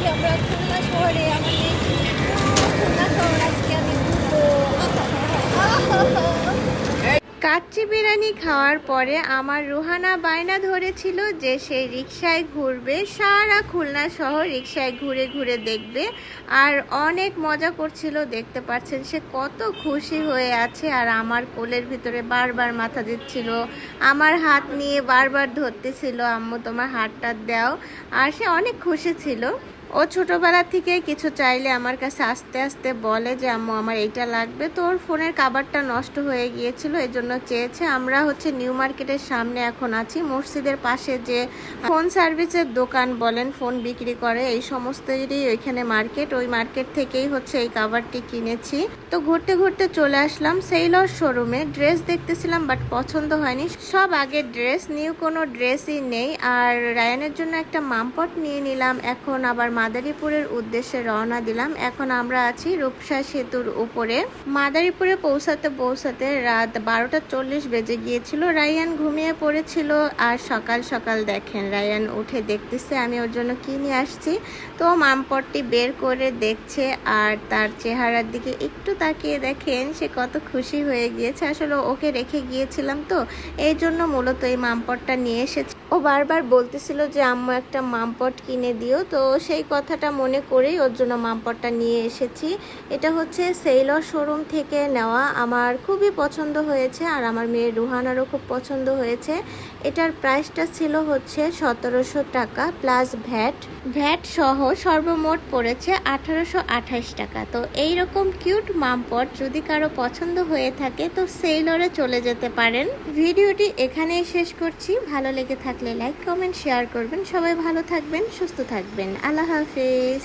আছি আমরা খুলনা শহরে, আমাদের খুলনা শহর আজকে আমি কাচ্চি বিরিয়ানি খাওয়ার পরে আমার রুহানা বায়না ধরেছিল যে সে রিক্সায় ঘুরবে, সারা খুলনা শহর রিক্সায় ঘুরে ঘুরে দেখবে আর অনেক মজা করছিল, দেখতে পাচ্ছেন সে কত খুশি হয়ে আছে আর আমার কোলের ভিতরে বারবার মাথা দিচ্ছিল, আমার হাত নিয়ে বারবার ধরতেছিল, আম্মু, তোমার হাতটা দাও। আর সে অনেক খুশি ছিল। ও ছোটবেলা থেকে কিছু চাইলে আমার কাছে আস্তে আস্তে বলে যে, আম্মু, আমার এইটা লাগবে। তো ওর ফোনের কাভারটা নষ্ট হয়ে গিয়েছিল এই জন্য চেয়েছে। আমরা হচ্ছে নিউ মার্কেটের সামনে এখন আছি। মসজিদের পাশে যে ফোন সার্ভিসের দোকান বলেন, ফোন বিক্রি করে, এই সমস্তরই ওইখানে মার্কেট। ওই মার্কেট থেকেই হচ্ছে এই কাভারটি কিনেছি। তো ঘুরতে ঘুরতে চলে আসলাম সেইলর শোরুমে। ড্রেস দেখতেছিলাম, বাট পছন্দ হয়নি। সব আগের ড্রেস, নিউ কোনো ড্রেসই নেই। আর রায়ানের জন্য একটা মামপট নিয়ে নিলাম। এখন আবার মাদারীপুরের উদ্দেশ্যে রওনা দিলাম। এখন আমরা আছি রূপসা সেতুর উপরে। মাদারীপুরে পৌঁছাতে পৌঁছাতে রাত বারোটা চল্লিশ বেজে গিয়েছিল। রায়ান ঘুমিয়ে পড়েছিল আর সকাল সকাল দেখেন, রায়ান উঠে দেখতেছে আমি ওর জন্য কি নিয়ে আসছি। তো মামপটটি বের করে দেখছে আর তার চেহারার দিকে একটু তাকিয়ে দেখেন, সে কত খুশি হয়ে গিয়েছে। আসলে ওকে রেখে গিয়েছিলাম তো, এই জন্য মূলত এই মামপটটা নিয়ে এসেছে। ও বারবার বলতেছিল যে, আম্মু, একটা মামপট কিনে দিও। তো সেই কথাটা মনে করেই ওর জন্য মামপটটা নিয়ে এসেছি। এটা হচ্ছে সেইলর শোরুম থেকে নেওয়া। আমার খুবই পছন্দ হয়েছে আর আমার মেয়ে রুহানারও খুব পছন্দ হয়েছে। এটার প্রাইসটা ছিল হচ্ছে সতেরোশো টাকা প্লাস ভ্যাট ভ্যাট সহ সর্বমোট পড়েছে আঠারোশো আঠাশ টাকা। তো এই রকম কিউট মামপট যদি কারও পছন্দ হয়ে থাকে তো সেইলরে চলে যেতে পারেন। ভিডিওটি এখানেই শেষ করছি। ভালো লেগে থাকলে লাইক কমেন্ট শেয়ার করবেন। সবাই ভালো থাকবেন, সুস্থ থাকবেন। আল্লাহ হাফিজ